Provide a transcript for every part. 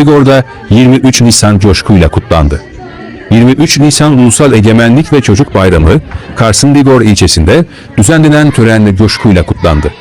Bigor'da 23 Nisan coşkuyla kutlandı. 23 Nisan Ulusal Egemenlik ve Çocuk Bayramı, Kars'ın Bigor ilçesinde düzenlenen törenle coşkuyla kutlandı.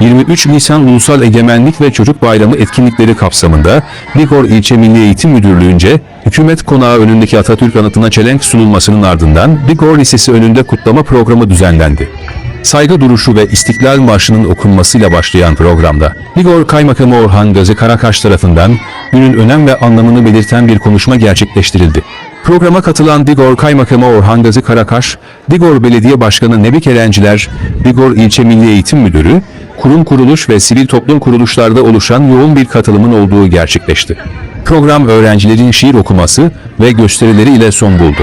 23 Nisan Ulusal Egemenlik ve Çocuk Bayramı etkinlikleri kapsamında Bigor İlçe Milli Eğitim Müdürlüğü'nce hükümet konağı önündeki Atatürk anıtına çelenk sunulmasının ardından Bigor Lisesi önünde kutlama programı düzenlendi. Saygı duruşu ve İstiklal Marşı'nın okunmasıyla başlayan programda, Bigor Kaymakamı Orhan Gazi Karakaş tarafından günün önem ve anlamını belirten bir konuşma gerçekleştirildi. Programa katılan Bigor Kaymakamı Orhan Gazi Karakaş, Bigor Belediye Başkanı Nebik Erenciler, Bigor İlçe Milli Eğitim Müdürü, kurum kuruluş ve sivil toplum kuruluşlarda oluşan yoğun bir katılımın olduğu gerçekleşti. Program öğrencilerin şiir okuması ve gösterileri ile son buldu.